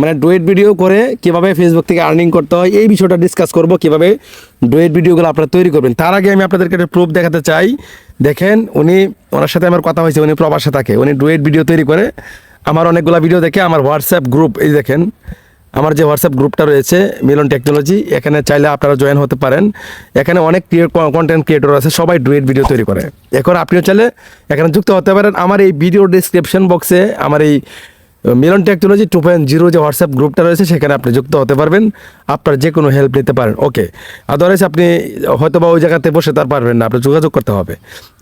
মানে duet video করে কীভাবে ফেসবুক থেকে আর্নিং করতে হয়, এই বিষয়টা ডিসকাস করব কীভাবে ডুয়েট ভিডিওগুলো আপনারা তৈরি করবেন। তার আগে আমি আপনাদেরকে একটা প্রুফ দেখাতে চাই। দেখেন, উনি, ওনার সাথে আমার কথা হয়েছে, উনি প্রবাসে থাকে। উনি ডুয়েট ভিডিও তৈরি করে। আমার অনেকগুলো ভিডিও দেখে আমার হোয়াটসঅ্যাপ গ্রুপ এই দেখেন, আমার যে হোয়াটসঅ্যাপ গ্রুপটা রয়েছে, মিলন টেকনোলজি এখানে চাইলে আপনারা জয়েন হতে পারেন। এখানে অনেক কন্টেন্ট ক্রিয়েটর আছে, সবাই ডুয়েট ভিডিও তৈরি করে। এখন আপনিও চাইলে এখানে যুক্ত হতে পারেন। আমার এই ভিডিও ডিসক্রিপশন বক্সে আমার এই Milan technology two point zero যে হোয়াটসঅ্যাপ গ্রুপটা রয়েছে, সেখানে আপনি যুক্ত হতে পারবেন। আপনার যে কোনো হেল্প নিতে পারেন। ওকে আদারওয়াইজ আপনি হয়তো বা ওই জায়গাতে বসে তার পারবেন না, আপনার যোগাযোগ করতে হবে।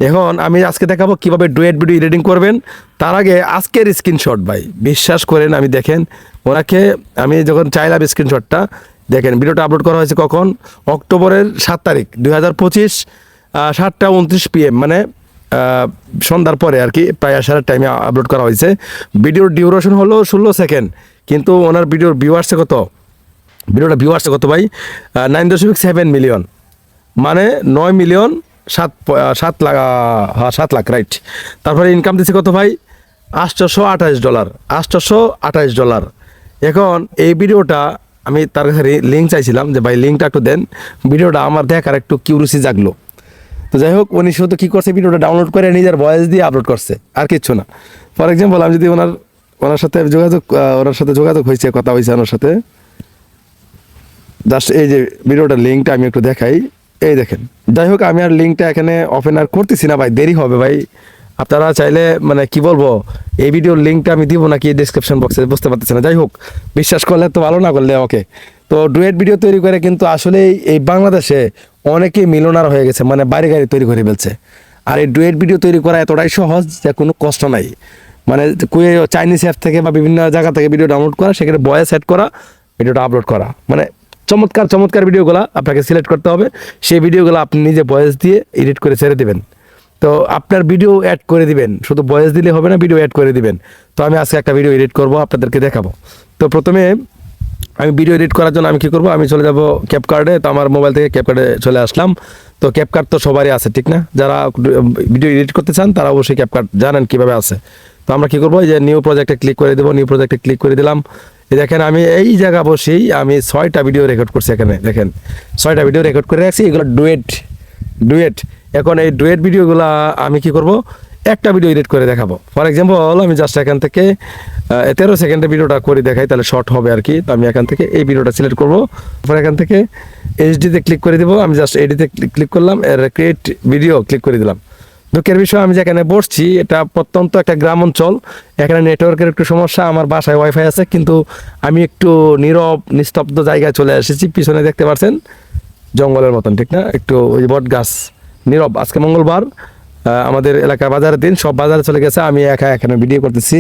এখন আমি আজকে দেখাবো কীভাবে ডুয়েট ভিডিও এডিটিং করবেন। তার আগে আজকের স্ক্রিনশট ভাই, বিশ্বাস করেন আমি দেখেন, ওনাকে আমি যখন চাইলাম স্ক্রিনশটটা দেখেন ভিডিওটা আপলোড করা হয়েছে কখন? অক্টোবরের সাত তারিখ, দুই হাজার পঁচিশ সাতটা উনত্রিশ পিএম মানে সন্ধ্যার পরে আর কি প্রায় আসার টাইমে আপলোড করা হয়েছে। ভিডিওর ডিউরেশন হলো ষোলো সেকেন্ড কিন্তু ওনার ভিডিওর ভিউ আসছে কত? ভিডিওটা ভিউ আসছে কত ভাই? নাইন দশমিক সেভেন মিলিয়ন মানে নয় মিলিয়ন সাত সাত লাখ হ্যাঁ সাত লাখ রাইট তারপরে ইনকাম দিচ্ছে কত ভাই? আটশোশো আঠাশ ডলার আটশোশো আঠাশ ডলার এখন এই ভিডিওটা আমি তার কাছে লিঙ্ক চাইছিলাম যে ভাই লিঙ্কটা একটু দেন। ভিডিওটা আমার দেখার একটু কিউরিসি জাগলো। তো যাই হোক, উনি শুধু কী করছে, ভিডিওটা ডাউনলোড করে নিজের ভয়েস দিয়ে আপলোড করছে, আর কিচ্ছু না। ফর এক্সাম্পল আমি যদি ওনার ওনার সাথে যোগাযোগ ওনার সাথে যোগাযোগ হয়েছে, কথা হয়েছে ওনার সাথে জাস্ট এই যে ভিডিওটার লিঙ্কটা আমি একটু দেখাই, এই দেখেন। যাই হোক, আমি আর লিঙ্কটা এখানে ওপেন আর করতেছি না ভাই, দেরি হবে ভাই। আপনারা চাইলে মানে কি বলব, এই ভিডিওর লিঙ্কটা আমি দিব নাকি ডিসক্রিপশন বক্সে বুঝতে পারতেছি না। যাই হোক, বিশ্বাস করলে তো ভালো, না করলে ওকে তো ডুয়েট ভিডিও তৈরি করে কিন্তু আসলে এই বাংলাদেশে অনেকেই মিলনার হয়ে গেছে মানে বাড়ি গাড়ি তৈরি করে ফেলছে। আর এই ডুয়েট ভিডিও তৈরি করা এতটাই সহজ যে কোনো কষ্ট নাই। মানে কুয়ে চাইনিজ অ্যাপ থেকে বা বিভিন্ন জায়গা থেকে ভিডিও ডাউনলোড করা, সেখানে বয়েস সেট করা ভিডিওটা আপলোড করা। মানে চমৎকার চমৎকার ভিডিওগুলো আপনাকে সিলেক্ট করতে হবে। সেই ভিডিওগুলো আপনি নিজে ভয়েস দিয়ে এডিট করে ছেড়ে দেবেন। তো আপনার ভিডিও অ্যাড করে দিবেন। শুধু ভয়েস দিলে হবে না ভিডিও অ্যাড করে দিবেন। তো আমি আজকে একটা ভিডিও এডিট করব, আপনাদেরকে দেখাবো। তো প্রথমে আমি ভিডিও এডিট করার জন্য আমি কি করব? আমি চলে যাব ক্যাপকার্ডে তো আমার মোবাইল থেকে ক্যাপকার্ডে চলে আসলাম। তো ক্যাপকার্ড তো সবারই আছে, ঠিক না? যারা ভিডিও এডিট করতে চান, তারা অবশ্যই ক্যাপকার্ড জানেন কীভাবে আছে। তো আমরা কি করব? যে নিউ প্রজেক্টে ক্লিক করে দেবো নিউ প্রজেক্টে ক্লিক করে দিলাম। এই দেখেন, আমি এই জায়গা বসেই আমি ছয়টা ভিডিও রেকর্ড করছি এখানে, দেখেন। ছয়টা ভিডিও রেকর্ড করে রাখছি, এগুলো ডুয়েট ডুয়েট এখন এই ডুয়েট ভিডিওগুলো আমি কি করব? একটা ভিডিও এডিট করে দেখাবো। ফর এক্সাম্পল আমি জাস্ট এখান থেকে তেরো সেকেন্ডের ভিডিওটা করে দেখাই, তাহলে শর্ট হবে আর কি। তো আমি এখান থেকে এই ভিডিওটা সিলেক্ট করব। পরে এখান থেকে এইচডিতে ক্লিক করে দেবো। আমি জাস্ট এডিতে ক্লিক করলাম, এর ক্রিয়েট ভিডিও ক্লিক করে দিলাম। দুঃখের বিষয়, আমি যেখানে বসছি, এটা প্রত্যন্ত একটা গ্রাম অঞ্চল এখানে নেটওয়ার্কের একটু সমস্যা, আমার বাসায় ওয়াইফাই আছে, কিন্তু আমি একটু নীরব, নিস্তব্ধ জায়গায় চলে এসেছি। পিছনে দেখতে পাচ্ছেন জঙ্গলের মতন, ঠিক না? একটু ওই বট গাছ, নীরব। আজকে মঙ্গলবার আমাদের এলাকার বাজারের দিন, সব বাজারে চলে গেছে। আমি একা এখানে ভিডিও করতেছি।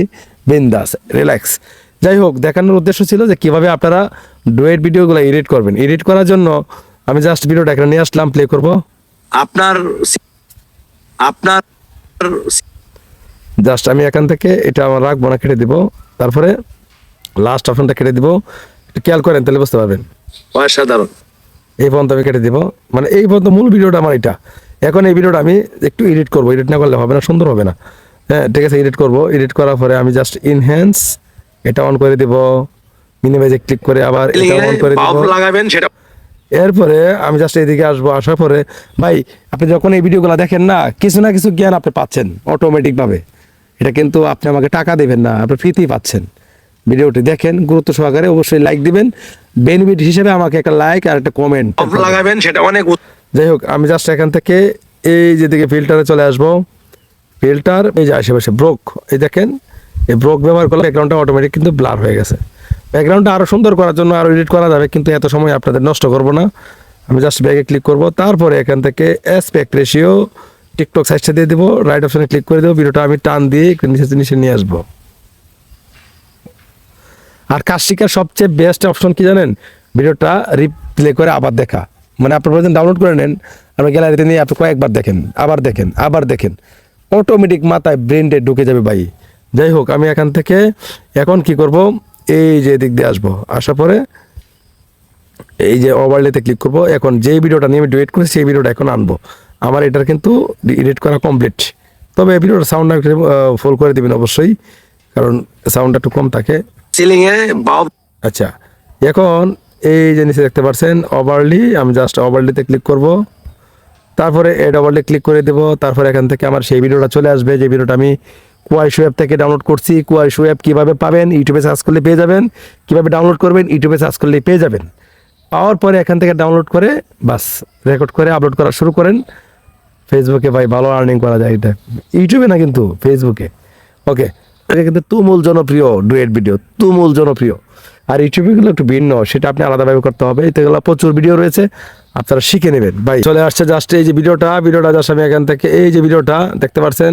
বিন্দাস রিল্যাক্স যাই হোক দেখানোর উদ্দেশ্য ছিল যে কীভাবে আপনারা ডুয়েট ভিডিওগুলো এডিট করবেন। এডিট করার জন্য আমি জাস্ট ভিডিওটা এখানে নিয়ে আসলাম প্লে করব। আপনার আপনার জাস্ট আমি এখান থেকে এটা আমার রাখব না কেটে দিব। তারপরে লাস্ট অপশনটা কেটে দিব। একটু খেয়াল করেন তাহলে বুঝতে পারবেন। অসাধারণ। এই পর্যন্ত আমি কেটে দিব। মানে এই পর্যন্ত মূল ভিডিওটা আমার এটা। এখন এই ভিডিওটা আমি একটু এডিট করব। এডিট না করলে হবে না সুন্দর হবে না। হ্যাঁ ঠিক আছে এডিট করব। এডিট করার পরে আমি জাস্ট ইনহ্যান্স এটা অন করে দিব। মিনিমাইজে ক্লিক করে আবার এটা অন করে দিব। লাগাবেন সেটা এরপরে আমি জাস্ট এইদিকে আসব আসার পরে ভাই আপনি যখন এই ভিডিওগুলো দেখেন না কিছু না কিছু জ্ঞান আপনি পাচ্ছেন অটোমেটিক ভাবে। এটা কিন্তু আপনি আমাকে টাকা দেবেন না আপনি ফ্রিতেই পাচ্ছেন। ভিডিওটি দেখেন গুরুত্ব সহকারে অবশ্যই লাইক দিবেন। বেনিফিট হিসেবে আমাকে একটা লাইক আর একটা কমেন্ট লাগাবেন সেটা অনেক যাই হোক আমি জাস্ট এখান থেকে এই যেদিকে ফিল্টারে চলে আসব। ফিল্টার, এই যে আশেপাশে ব্রোক, এই দেখেন, এই ব্রোক ব্যবহার করলে ব্যাকগ্রাউন্ডটা অটোমেটিক কিন্তু ব্লার হয়ে গেছে। ব্যাকগ্রাউন্ডটা আরও সুন্দর করার জন্য আরও এডিট করা যাবে, কিন্তু এত সময় আপনাদের নষ্ট করব না। আমি জাস্ট ব্যাগে ক্লিক করব, তারপরে এখান থেকে অ্যাসপেক্ট রেশিও টিকটক সাইজটা দিয়ে দেবো রাইট অপশানে ক্লিক করে দেবো, ভিডিওটা আমি টান দিয়ে নিচে নিচে নিয়ে আসব। আর কাজ শিকার সবচেয়ে বেস্ট অপশন কি জানেন? ভিডিওটা রিপ্লে করে আবার দেখা। মানে আপনার প্রয়োজন ডাউনলোড করে নেন, আপনি গ্যালারিতে নিয়ে আপনি কয়েকবার দেখেন, আবার দেখেন আবার দেখেন। অটোমেটিক মাথায় ব্রেনডে ঢুকে যাবে ভাই। যাই হোক আমি এখান থেকে এখন কি করব? এই যে দিক দিয়ে আসব। আসার পরে এই যে ওভারলেতে ক্লিক করব। এখন যেই ভিডিওটা নিয়ে আমি ডুয়েট করেছি সেই ভিডিওটা এখন আনব। আমার এটার কিন্তু এডিট করা কমপ্লিট তবে এই ভিডিওটা সাউন্ডটা ফুল করে দিবেন অবশ্যই কারণ সাউন্ডটা একটু কম থাকে। আচ্ছা এখন এই যে নিচে দেখতে পাচ্ছেন ওভারলি আমি জাস্ট ওভারলিতে ক্লিক করব। তারপরে এ ওভারলি ক্লিক করে দেবো, তারপরে এখান থেকে আমার সেই ভিডিওটা চলে আসবে। যে ভিডিওটা আমি কুয়াইশো অ্যাপ থেকে ডাউনলোড করছি কুয়াইশো অ্যাপ কীভাবে পাবেন? ইউটিউবে সার্চ করলে পেয়ে যাবেন। কীভাবে ডাউনলোড করবেন? ইউটিউবে সার্চ করলে পেয়ে যাবেন। পাওয়ার পরে এখান থেকে ডাউনলোড করে বাস রেকর্ড করে আপলোড করা শুরু করেন। ফেসবুকে ভাই ভালো আর্নিং করা যায় এটা। ইউটিউবে না কিন্তু ফেসবুকে ওকে এটা কিন্তু তুমুল জনপ্রিয় ডুয়েট ভিডিও, তুমুল জনপ্রিয়। আর ইউটিউবেগুলো একটু ভিন্ন, সেটা আপনি আলাদাভাবে করতে হবে। এতেগুলো প্রচুর ভিডিও রয়েছে, আপনারা শিখে নেবেন। ভাই, চলে আসছে জাস্ট এই যে ভিডিওটা ভিডিওটা জাস্ট আমি এখান থেকে এই যে ভিডিওটা, দেখতে পাচ্ছেন?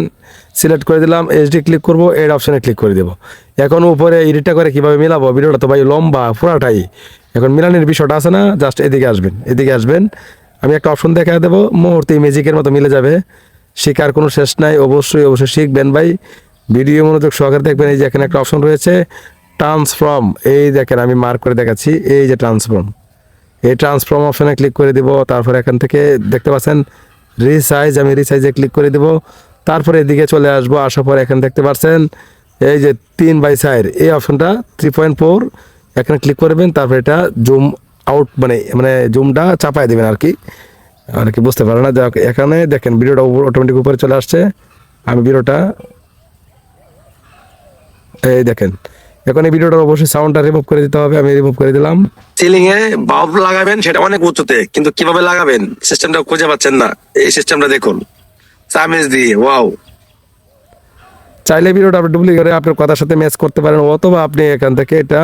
সিলেক্ট করে দিলাম এইচডি ক্লিক করব এড অপশানে ক্লিক করে দেবো। এখন উপরে এডিটটা করে কীভাবে মিলাবো? ভিডিওটা তো ভাই লম্বা, পুরাটাই। এখন মিলানের বিষয়টা আছে না জাস্ট এদিকে আসবেন এদিকে আসবেন। আমি একটা অপশন দেখা দেবো, মুহূর্তে ম্যাজিকের মতো মিলে যাবে। শেখার কোনো শেষ নাই, অবশ্যই অবশ্যই শিখবেন ভাই। ভিডিও মনোযোগ সহকারে দেখবেন, এই যে এখানে একটা অপশন রয়েছে ট্রান্সফর্ম এই দেখেন, আমি মার্ক করে দেখাচ্ছি, এই যে ট্রান্সফর্ম এই ট্রান্সফর্ম অপশনে ক্লিক করে দিব, তারপর এখান থেকে দেখতে পাচ্ছেন রিসাইজ আমি রিসাইজে ক্লিক করে দিব। তারপরে এদিকে চলে আসব, আসার পর এখানে দেখতে পাচ্ছেন, এই যে তিন বাই সাইড এই অপশনটা থ্রি পয়েন্ট ফোর এখানে ক্লিক করবেন, তারপর এটা জুম আউট মানে মানে জুমটা চাপায় দেবেন আর কি। আর কি, বুঝতে পারে না? এখানে দেখেন, ভিডিওটা অটোমেটিক উপরে চলে আসছে। আমি ভিডিওটা এই দেখেন এখন এই ভিডিওটার অবশ্যই সাউন্ডটা রিমুভ করে দিতে হবে আমি রিমুভ করে দিলাম। সিলিং এ বাল্ব লাগাবেন সেটা অনেক উঁচুতে কিন্তু কীভাবে লাগাবেন? সিস্টেমটা খুঁজে পাচ্ছেন না। এই সিস্টেমটা দেখুন। চামিজ দিয়ে ওয়াও চাইলে ভিডিওটা আপনি ডুপ্লিকেট করে আপনার কথার সাথে ম্যাচ করতে পারেন অথবা আপনি এখান থেকে এটা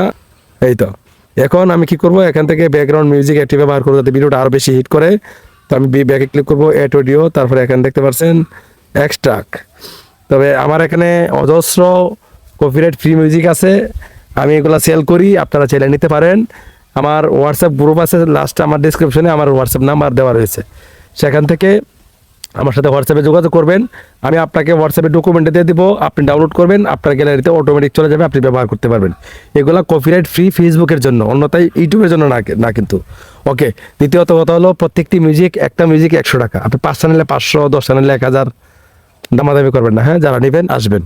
এই তো। এখন আমি কি করব? এখান থেকে ব্যাকগ্রাউন্ড মিউজিক একটি ব্যবহার করব যাতে ভিডিওটা আরও বেশি হিট করে। তো আমি বি ব্যাকে ক্লিক করব এট অডিও তারপরে এখানে দেখতে পাচ্ছেন এক্সট্রাক তবে আমার এখানে অজস্র কপিরাইট ফ্রি মিউজিক আছে। আমি এগুলো সেল করি, আপনারা চাইলে নিতে পারেন। আমার হোয়াটসঅ্যাপ গ্রুপ আছে লাস্টে আমার ডিসক্রিপশনে আমার হোয়াটসঅ্যাপ নাম্বার দেওয়া রয়েছে। সেখান থেকে আমার সাথে হোয়াটসঅ্যাপে যোগাযোগ করবেন। আমি আপনাকে হোয়াটসঅ্যাপে ডকুমেন্টে দিয়ে দিব, আপনি ডাউনলোড করবেন, আপনার গ্যালারিতে অটোমেটিক চলে যাবে, আপনি ব্যবহার করতে পারবেন। এগুলো কপিরাইট ফ্রি ফেসবুকের জন্য, অন্যথায় ইউটিউবের জন্য না না কিন্তু। ওকে দ্বিতীয়ত কথা হলো, প্রত্যেকটি মিউজিক একটা মিউজিক একশো টাকা। আপনি পাঁচ চ্যানেলে পাঁচশো দশ চ্যানেলে এক হাজার। দামাদামি করবেন না হ্যাঁ? যারা নেবেন, আসবেন।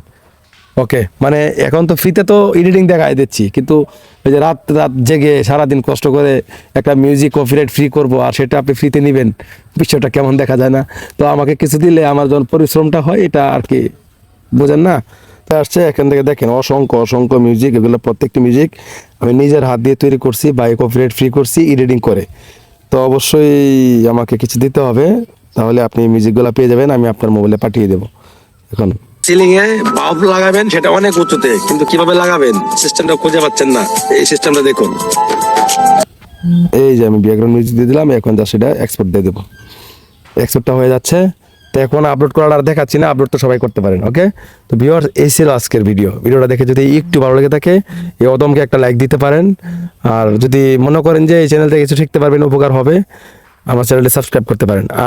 ওকে মানে এখন তো ফ্রিতে তো এডিটিং দেখাই দিচ্ছি, কিন্তু ওই যে রাত রাত জেগে সারাদিন কষ্ট করে একটা মিউজিক কপিরাইট ফ্রি করব আর সেটা আপনি ফ্রিতে নেবেন, বিষয়টা কেমন দেখা যায় না? তো আমাকে কিছু দিলে আমার যখন পরিশ্রমটা হয়, এটা আর কি, বোঝেন না? তো আসছে, এখান থেকে দেখেন, অসংখ্য অসংখ্য মিউজিক এগুলো প্রত্যেকটি মিউজিক আমি নিজের হাত দিয়ে তৈরি করছি বাই কপিরাইট ফ্রি করছি এডিটিং করে। তো অবশ্যই আমাকে কিছু দিতে হবে, তাহলে আপনি মিউজিকগুলো পেয়ে যাবেন, আমি আপনার মোবাইলে পাঠিয়ে দেবো। এখন সিলিং এ বাল্ব লাগাবেন, সেটা অনেক উঁচুতে, কিন্তু কীভাবে লাগাবেন? সিস্টেমটা খুঁজে পাচ্ছেন না। এই সিস্টেমটা দেখুন। এই যে আমি ব্যাকগ্রাউন্ড মিউজিক দিয়ে দিলাম, এখন যা সেটা এক্সপোর্ট দিয়ে দেবো। এক্সপোর্টটা হয়ে যাচ্ছে। তো এখন আপলোড করার আর দেখাচ্ছি না আপলোড তো সবাই করতে পারেন ওকে তো ভিউয়ার এই ছিল আজকের ভিডিও ভিডিওটা দেখে যদি একটু ভালো লেগে থাকে, এই অদমকে একটা লাইক দিতে পারেন। আর যদি মনে করেন যে এই চ্যানেল থেকে কিছু শিখতে পারবেন, উপকার হবে, আমার চ্যানেলটি সাবস্ক্রাইব করতে পারেন। আর